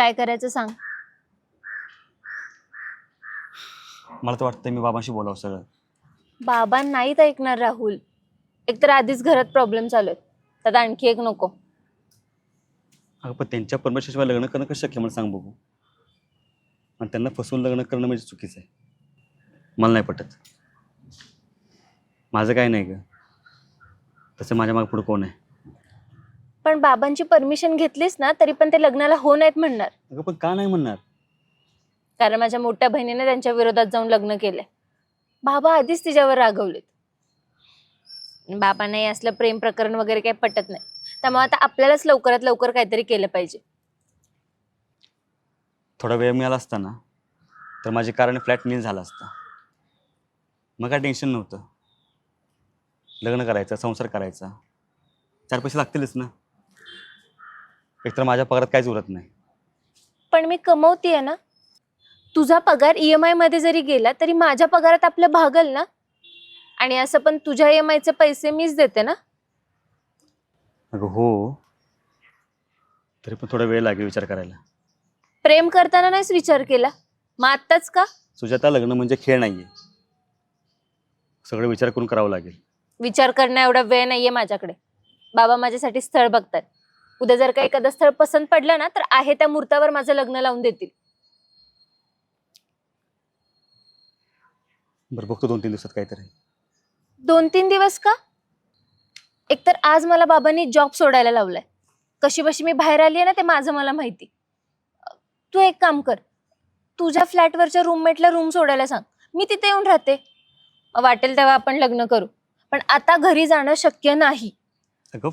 काय करायचं सांग. मला तर वाटतं मी बाबांशी बोलावं सगळं. बाबा नाहीत ऐकणार राहुल. एकतर आधीच घरात प्रॉब्लेम चालू आहेत. त्यात आणखी एक नको. अगं पण त्यांच्या परमेश्वरशिवाय लग्न करणं कसं शक्य मला सांग बघू. आणि त्यांना फसवून लग्न करणं म्हणजे चुकीचं आहे. मला नाही पटत. माझं काय नाही ग. तसं माझ्या मागे पुढं कोण आहे? पण बाबांची परमिशन घेतलीस ना तरी पण ते लग्नाला हो नाहीत म्हणणार. अगं पण का नाही म्हणणार? कारण माझ्या मोठ्या बहिणीने त्यांच्या विरोधात जाऊन लग्न केलंय. बाबा आधीच तिच्यावर रागवलेत. बाबांनाही असलं प्रेम प्रकरण वगैरे काही पटत नाही. त्यामुळे आता आपल्यालाच लवकरात लवकर काहीतरी केलं पाहिजे. थोडा वेळ मिळाला असता ना तर माझी कार आणि फ्लॅट नील झाला असता. मग काय टेन्शन नव्हतं. लग्न करायचं संसार करायचा. चार पैसे लागतीलच ना? एकतर माझ्या पगारात काहीच उरत नाही. पण मी कमवतीये ना. तुझा पगार ई एम आयमध्ये जरी गेला तरी माझ्या पगारात आपलं भागल ना. आणि असं पण तुझ्या ई एम आयचे पैसे मीच देते ना. अगं हो. तरी पण थोडा वेळ लागेल विचार करायला. प्रेम करताना नाहीच विचार केला? मग आत्ताच का? सुजाता लग्न म्हणजे खेळ नाहीये. सगळं विचार करून करावं लागेल. विचार करण्या एवढा वेळ नाहीये माझ्याकडे. बाबा माझ्यासाठी स्थळ बघतात. उद्या जर का एखादं स्थळ पसंत पडलं ना तर आहे त्या मुहूर्तावर माझं लग्न लावून देतील. बरं बघतो दोन तीन दिवसात काहीतरी. दोन तीन दिवस का? एकतर आज मला बाबांनी जॉब सोडायला लावलाय. कशी बशी मी बाहेर आली आहे ना ते माझं मला माहिती. तू एक काम कर. तुझ्या फ्लॅटवरच्या रूममेटला रूम सोडायला सांग. मी तिथे येऊन राहते. वाटेल तेव्हा आपण लग्न करू. पण आता घरी जाणं शक्य नाही. अगं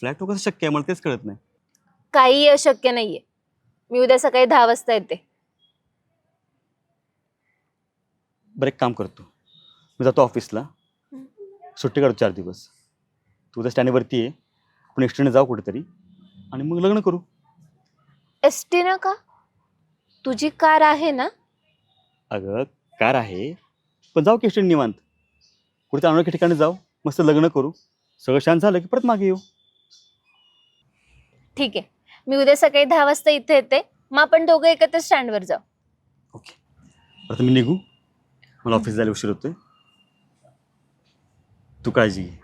फ्लॅट कसं शक्य आहे? मला तेच कळत नाही. काही अशक्य नाहीये. मी उद्या सकाळी दहा वाजता येते. बरं एक काम करतो मी जातो ऑफिसला. सुट्टी काढतो चार दिवस. तू उद्या स्टँडवरती आहे आपण एक्सटेंड जाऊ कुठेतरी. आणि मग लग्न करू. एस टी ना का? तुझी कार आहे ना? अगं कार आहे. पण जाऊ की एक्सटेंड निवांत. कुठे अनोळखी ठिकाणी जाऊ. मस्त लग्न करू. सगळं शांत झालं की परत मागे येऊ. ठीक आहे. मी उद्या सकाळी दहा वाजता इथे येते. मग आपण दोघं एकत्र स्टँडवर जाऊ. ओके. आता मी निघू. मला ऑफिस जायला उशीर होतोय. तू काळजी घे.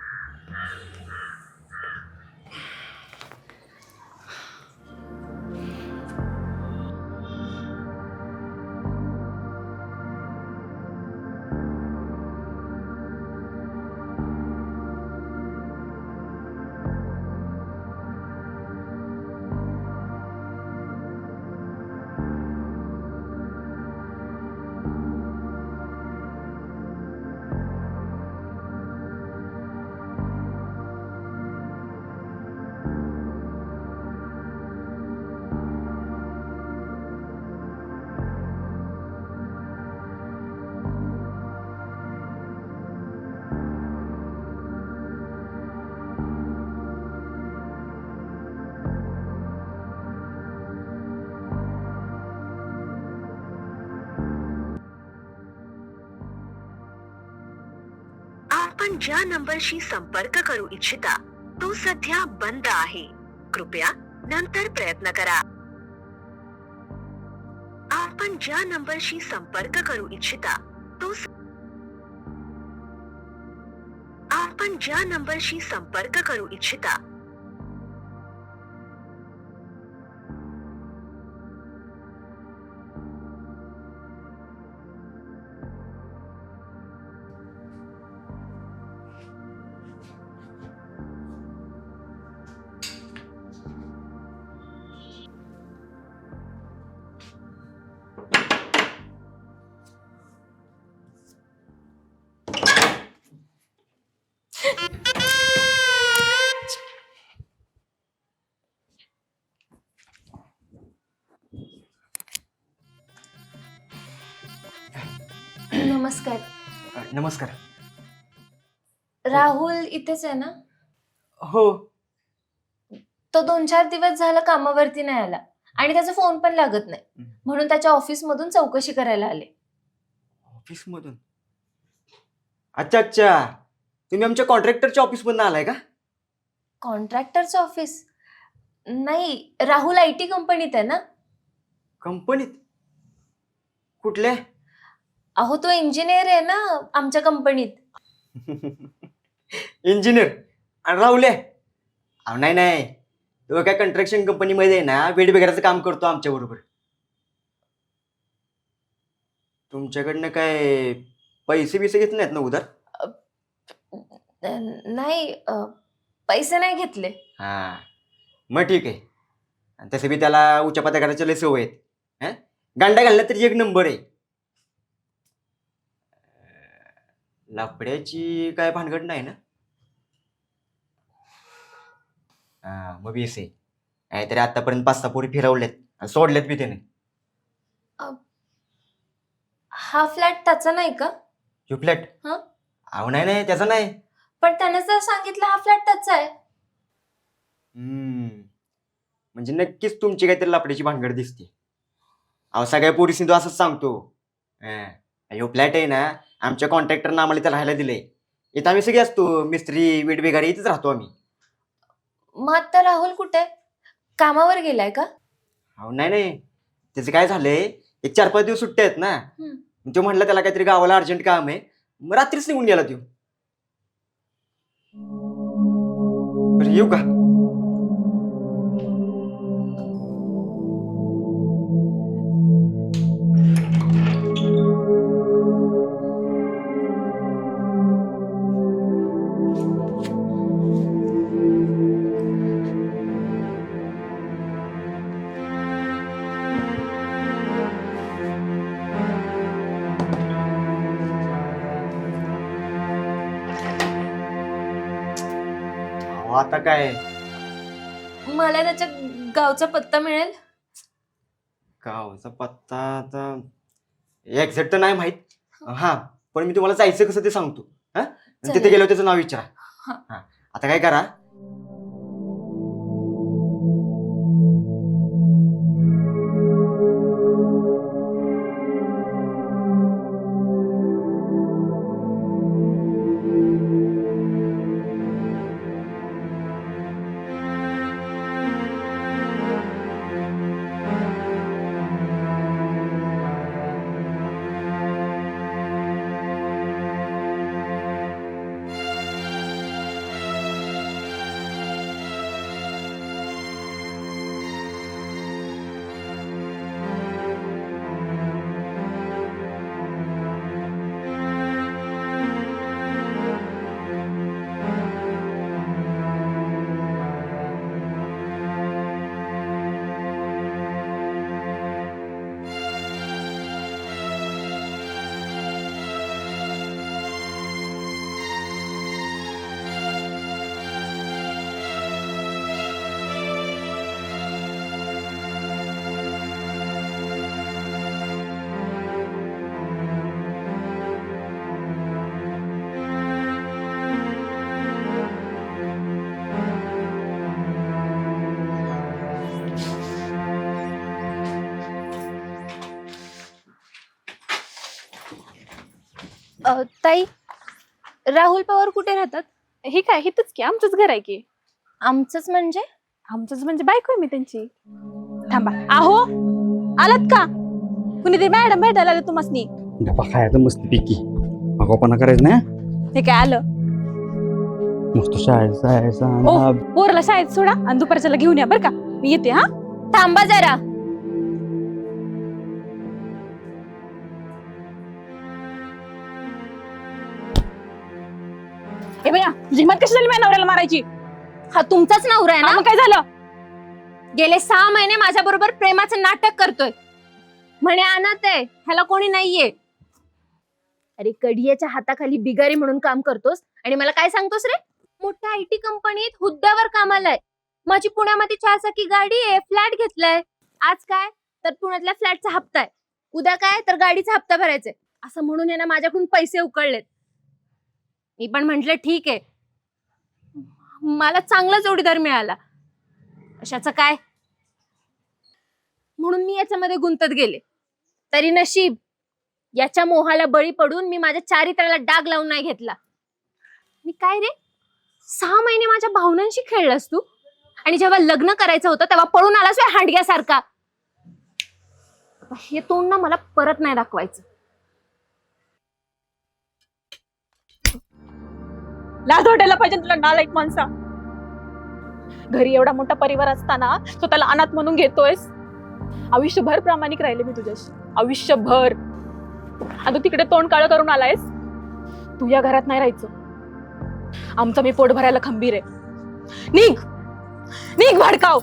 आपण ज्या नंबरशी संपर्क करू इच्छिता तो सध्या बंद आहे. कृपया नंतर प्रयत्न करा. आपण ज्या नंबरशी संपर्क करू इच्छिता तो आपण ज्या नंबरशी संपर्क करू इच्छिता नमस्कार. नमस्कार. राहुल इथेच आहे ना? हो. तो दोन चार दिवस झाला कामावरती नाही आला आणि त्याचा फोन पण लागत नाही. म्हणून त्याच्या ऑफिस मधून चौकशी करायला आले. ऑफिस मधून अच्छा अच्छा. तुम्ही आमच्या कॉन्ट्रॅक्टरच्या ऑफिस मधून आलाय का? कॉन्ट्रॅक्टरचं ऑफिस? नाही राहुल आय टी कंपनीत आहे ना? कंपनीत? कुठल्या? अहो तो इंजिनियर आहे ना आमच्या कंपनीत. इंजिनियर? आणि राहुल्या अहो नाही नाही. तो काय कंस्ट्रक्शन कंपनीमध्ये आहे ना वेडवेगळ्याचं काम करतो आमच्या बरोबर. तुमच्याकडनं काय पैसे बिसे घेतले नाहीत ना उधार? नाही अ, पैसे नाही घेतले. हा. मग ठीक आहे. आणि तसे बी त्याला उच्च पदाकाराच्या लय सवय आहेत. हं? गांडा घालला तरी एक नंबर आहे. अं, लाकड्याची काय भानगड नाही ना? हा मग बेस आहे. नाहीतरी आतापर्यंत पाच सहा पोरी फिरवल्यात. आणि सोडल्यात बी त्याने. हा फ्लॅट त्याचा नाही का? फ्लॅट? हं? अहो नाही नाही त्याचा नाही. पण त्याने जर सांगितलं हा फ्लॅट त्याचा आहे. हम्म. म्हणजे नक्कीच तुमची काहीतरी लाकडाची भानगड दिसते. अहो सगळ्या पोरीसनी तो असंच सांगतो. अं, ह्यो फ्लॅट आहे ना आमच्या कॉन्ट्रॅक्टरनं आम्हाला इथं राहायला दिलंय. इथं आम्ही सगळे असतो मिस्त्री वेडबेगारी इथंच राहतो आम्ही. मग आता राहुल कुठे? कामावर गेलाय का? अहो नाही नाही. त्याचं काय झालंय एक चार पाच दिवस सुट्टे आहेत ना. हम्म. तो म्हटलं त्याला काहीतरी गावाला अर्जंट काम आहे. मग रात्रीच निघून गेला तो. बरं येऊ का अहो आता काय? मला त्याच्या गावचा पत्ता मिळेल? गावचा पत्ता आता एक्झॅक्ट तर नाही माहीत. हा पण मी तुम्हाला जायचं कसं ते सांगतो. हा? आणि तिथे चालेल. गेल्यावर त्याचं नाव विचारा. हा. हा. आता काय करा अ, ताई राहुल पवार कुठे राहतात? हे काय हिथंच की आमचंच घर आहे की. आमचंच म्हणजे? आमचंच म्हणजे बायको आहे मी त्यांची. थांबा. आहो आलात का? कुणी ते मॅडम भेटायला आले तुम्हाला डबा खायचं मस्त पैकी. अगोपणा करायचं नाही हे? काय आलं? मस्त शाळेत जायचा ओ पोरला शाळेत सोडा आणि दुपारच्याला घेऊन या बरं का. मी येते हा? थांबा जरा. हिंमत कशी झाली माझ्या नवऱ्याला मारायची? हा तुमचाच नवरा आहे हा, ना मग काय झालं? गेले सहा महिने माझ्या बरोबर प्रेमाचं नाटक करतोय. म्हणे अनाथ आहे ह्याला कोणी नाहीये. अरे कडियाच्या हाताखाली बिगारी म्हणून काम करतोस? आणि मला काय सांगतोस रे? मोठ्या आय टी कंपनीत हुद्द्यावर कामाला आहे माझी पुण्यामध्ये चारचाकी गाडी आहे फ्लॅट घेतलाय. आज काय? तर पुण्यातल्या फ्लॅटचा हप्ता आहे. उद्या काय? तर गाडीचा हप्ता भरायचा आहे. असं म्हणून आहे ना माझ्याकडून पैसे उकळलेत. मी पण म्हंटल ठीक आहे. मला चांगला जोडीदार मिळाला. अशाचं काय? म्हणून मी याच्यामध्ये गुंतत गेले. तरी नशीब याच्या मोहाला बळी पडून मी माझ्या चारित्र्याला डाग लावून नाही घेतला. मी काय रे? सहा महिने माझ्या भावनांशी खेळलास तू? आणि जेव्हा लग्न करायचं होतं तेव्हा पळून आलास हांडग्यासारखा? हे तोंड ना मला परत नाही दाखवायचं. लाज वाटायला पाहिजे तुला नालायक माणसा. घरी एवढा मोठा परिवार असताना स्वतःला अनाथ म्हणून घेतोयस. आयुष्यभर प्रामाणिक राहिले मी तुझ्याशी. आयुष्यभर. आणि तू तिकडे तोंड काळं करून आलायस. तू या घरात नाही राहायचं. आमचं मी पोट भरायला खंबीर आहे. निघ. निघ भाडकाव.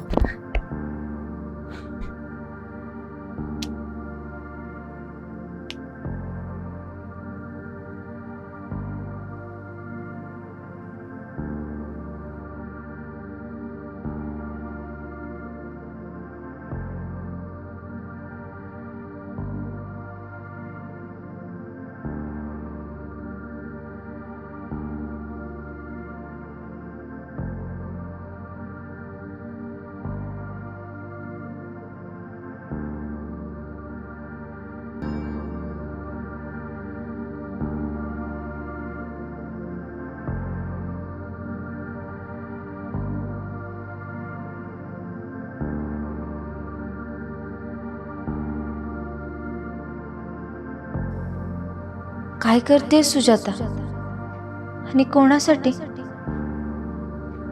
काय करते सुजाता? आणि कोणासाठी?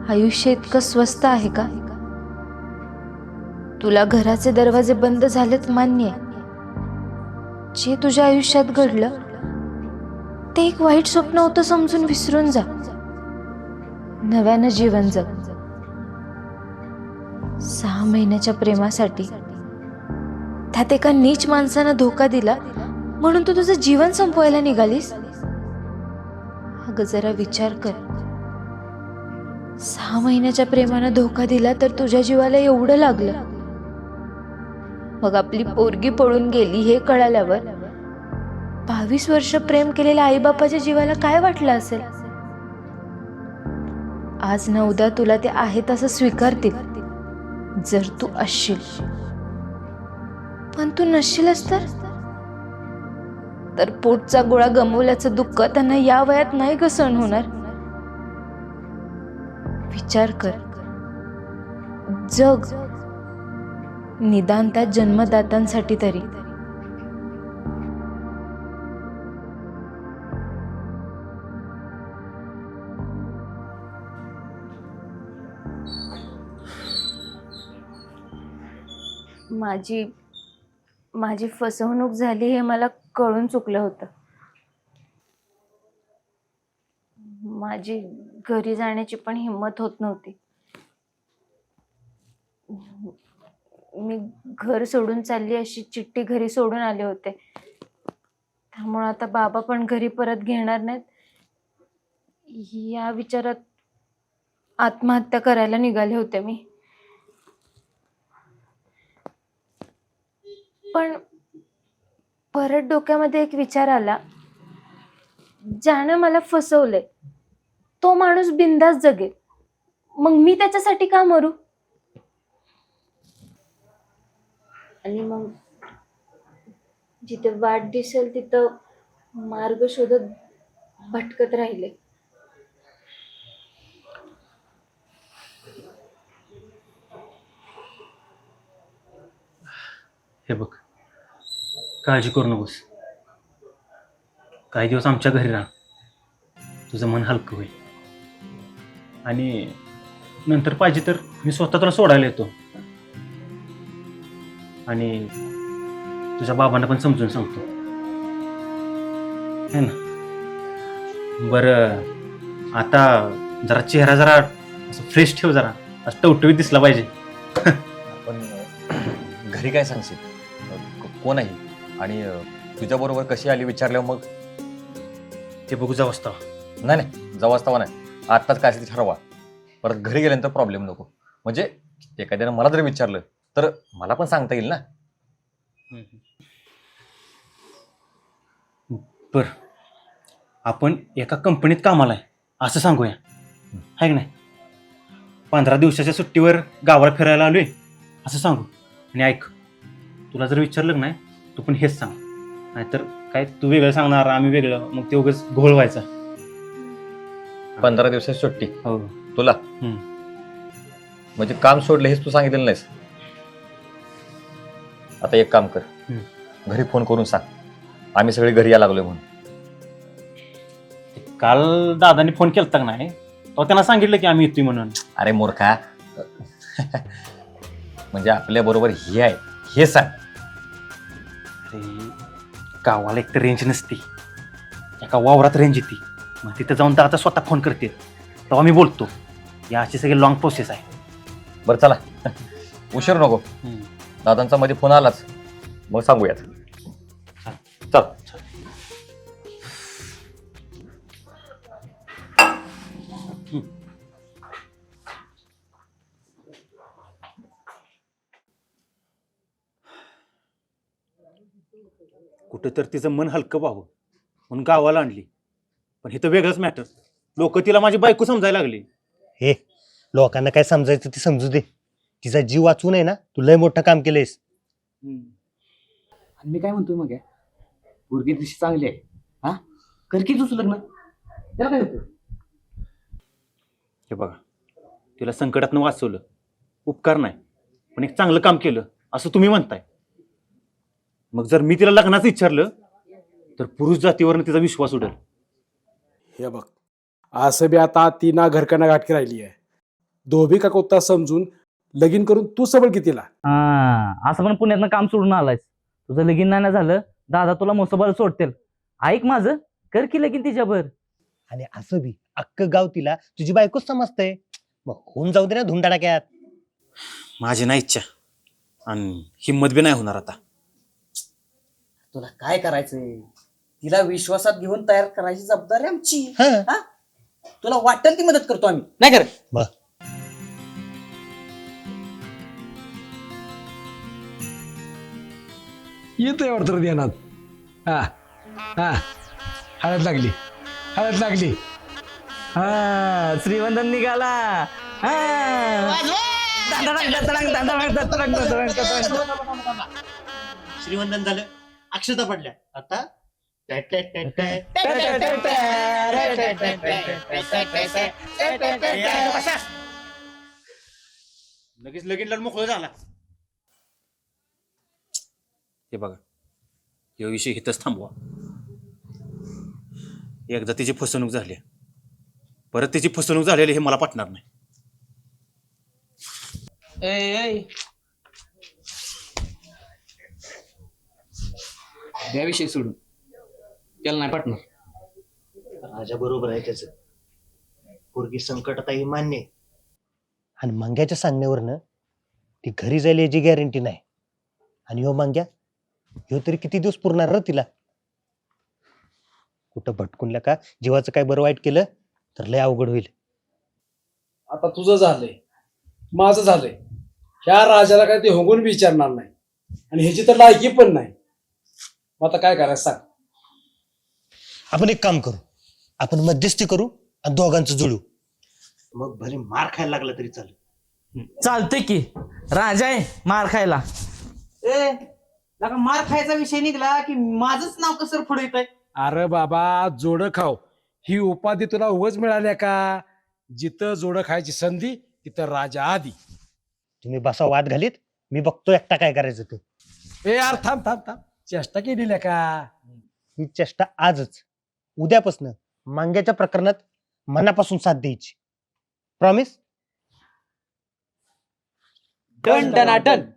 आयुष्य इतकं स्वस्त आहे का? तुला घराचे दरवाजे बंद झालेत मान्य आहे. जे तुझ्या आयुष्यात घडलं ते एक वाईट स्वप्न होतं समजून विसरून जा. नव्यानं जीवन जग. सहा महिन्याच्या प्रेमासाठी. त्यात एका नीच माणसानं धोका दिला म्हणून तू तुझं जीवन संपवायला निघालीस? अगं जरा विचार कर. सहा महिन्याच्या प्रेमानं धोका दिला तर तुझ्या जीवाला एवढं लागलं. मग आपली पोरगी पळून गेली हे कळाल्यावर बावीस वर्ष प्रेम केलेल्या आईबापाच्या जीवाला काय वाटलं असेल? आज ना उद्या तुला ते आहे तसं स्वीकारतील जर तू असशील. पण तू नसशीलच तर? तर पोटचा गोळा गमवल्याचं दुःख त्यांना या वयात नाही ग सहन होणार. विचार कर. जग निदान त्या जन्मदात्यांसाठी तरी. माझी माझी फसवणूक झाली हे मला कळून चुकलं होतं. माझी घरी जाण्याची पण हिंमत होत नव्हती. मी घर सोडून चालली अशी चिठ्ठी घरी सोडून आले होते. त्यामुळे आता बाबा पण घरी परत घेणार नाहीत. या विचारात आत्महत्या करायला निघाले होते मी. पण परत डोक्यामध्ये एक विचार आला. ज्यानं मला फसवलंय तो माणूस बिंदास जगेल. मग मी त्याच्यासाठी का मरू? आणि मग जिथे वाट दिसेल तिथं मार्ग शोधत भटकत राहिले. हे बघ काळजी करू नकोस. काही दिवस आमच्या घरी राहा. तुझं मन हलकं होईल. आणि नंतर पाहिजे तर मी स्वतः तुला सोडायला येतो. आणि तुझ्या बाबांना पण समजून सांगतो. है ना? बरं आता जरा चेहरा जरा असं फ्रेश ठेव जरा. असं टवटवीत दिसला पाहिजे. पण घरी काय सांगशील? कोण आहे? आणि तुझ्याबरोबर कशी आली विचारल्यावर मग? ते बघू जा वाजता नाही नाही जाऊ असतावा नाही. आत्ताच काय असेल ते ठरवा. परत घरी गेल्यानंतर प्रॉब्लेम नको. म्हणजे एखाद्यानं मला जरी विचारलं तर मला पण सांगता येईल ना? बर. आपण एका कंपनीत कामाला आहे. असं सांगूया. आहे की नाही? पंधरा दिवसाच्या सुट्टीवर गावाला फिरायला आलोय. असं सांगू. आणि ऐक तुला जर विचारलं नाही तू पण हेच सांग. नाहीतर काय तू वेगळं सांगणार आम्ही वेगळं. मग ते उगाच घोळ व्हायचा. पंधरा दिवसाची सुट्टी. हो. तुला? हम्म. म्हणजे काम सोडलं हेच तू सांगितलेलं नाहीस? आता एक काम कर. घरी फोन करून सांग. आम्ही सगळे घरी यायला लागलोय म्हणून. काल दादाने फोन केलता का नाही? तो त्यांना सांगितलं की आम्ही येतोय म्हणून. अरे मूर्खा. म्हणजे आपल्या बरोबर हे आहे. हे सांग. गावाला एक तर रेंज नसते. एका वावरात रेंज येते. मग तिथं जाऊन दादा स्वतः फोन करते तेव्हा मी बोलतो या अशी सगळी लॉंग प्रोसेस आहे. बरं चला. उशीर नको. दादांचा मध्ये फोन आलाच. मग सांगूयात. चल. कुठं तर तिचं मन हलकं व्हावं म्हणून गावाला आणली. पण इथं वेगळंच मॅटर लोक तिला माझी बायको समजायला लागली. हे लोकांना काय समजायचं ते समजू दे. तिचा जीव वाचवून आहे ना तू लय मोठं काम केलंयस. आणि मी काय म्हणतोय मग पोरगी दिशी चांगली आहे. हा? कर की तुझं लग्न? त्याला काय होतं हे बघा तिला संकटातनं वाचवलं. उपकार नाही पण एक चांगलं काम केलं असं तुम्ही म्हणताय. मग जर मी तिला लग्नाचं विचारलं तर पुरुष जातीवरनं तिचा विश्वास उडेल. हे बघ असं बी आता ती ना घरकाना गाठकी राहिली आहे. धोबी का कोत्ता समजून लगीन करून तू सबळ की तिला? हा असं पण पुण्यातनं काम सोडून आलायस. तुझं लगीन नाही ना झालं दादा तुला मोसोबाला सोडतील. ऐक माझं कर की लगीन तिच्यावर. आणि असं बी अख्खं गाव तिला तुझी बायकोच समजतंय. मग होऊन जाऊ दे ना धुंडाडाक्यात. माझी नाही इच्छा. आणि हिंमत बी नाही होणार आता. तुला काय करायचंय तिला विश्वासात घेऊन तयार करायची जबाबदारी आमची हं. हा? तुला वाटेल ती मदत करतो आम्ही नाही कर येतोय वाटतं ध्यानात हा हा हळद लागली हळद लागली हा श्रीवंदन निघाला हा. श्रीवंदन झालं अक्षता पडल्या आता लगेच लगीन लावून मोकळं झाला हे बघा हे विषय इथंच थांबवा एकदा तिची फसवणूक झाली परत तिची फसवणूक झालेली हे मला पटणार नाही त्याविषयी सोडून. त्याला नाही पाठणार राजा बरोबर आहे त्याच. पोरगी संकटात आहे हे मान्य आहे. आणि मंग्याच्या सांगण्यावरनं ती घरी जाईल याची गॅरंटी नाही. आणि ह्यो मांग्या ह्यो तरी किती दिवस पुरणार र तिला? कुठं भटकूनल्या का? जीवाचं काय बरं वाईट केलं तर लय अवघड होईल. आता तुझं झालंय. माझं झालंय. ह्या राजाला काय ते होंगून विचारणार नाही. आणि ह्याची तर लायकी पण नाही. मग आता काय करायचं सांग. आपण एक काम करू. आपण मध्यस्थी करू आणि दोघांचं जुळू. मग भले मार खायला लागला तरी चालेल. चालतंय की. राजा आहे मार खायला. ए लगा मार खायचा विषय निघाला की माझंच नाव कसं पुढे येत अरे बाबा जोडं खाव ही उपाधी तुला उगच मिळाल्या का? जिथं जोडं खायची संधी तिथं राजा आधी. तुम्ही बसा वाद घालीत. मी बघतो एकटा काय करायचं ते. ए यार थांब थांब थांब. चेष्टा केली का? ही चेष्टा आजच उद्यापासनं मांग्याच्या प्रकरणात मनापासून साथ द्यायची. Promise done done done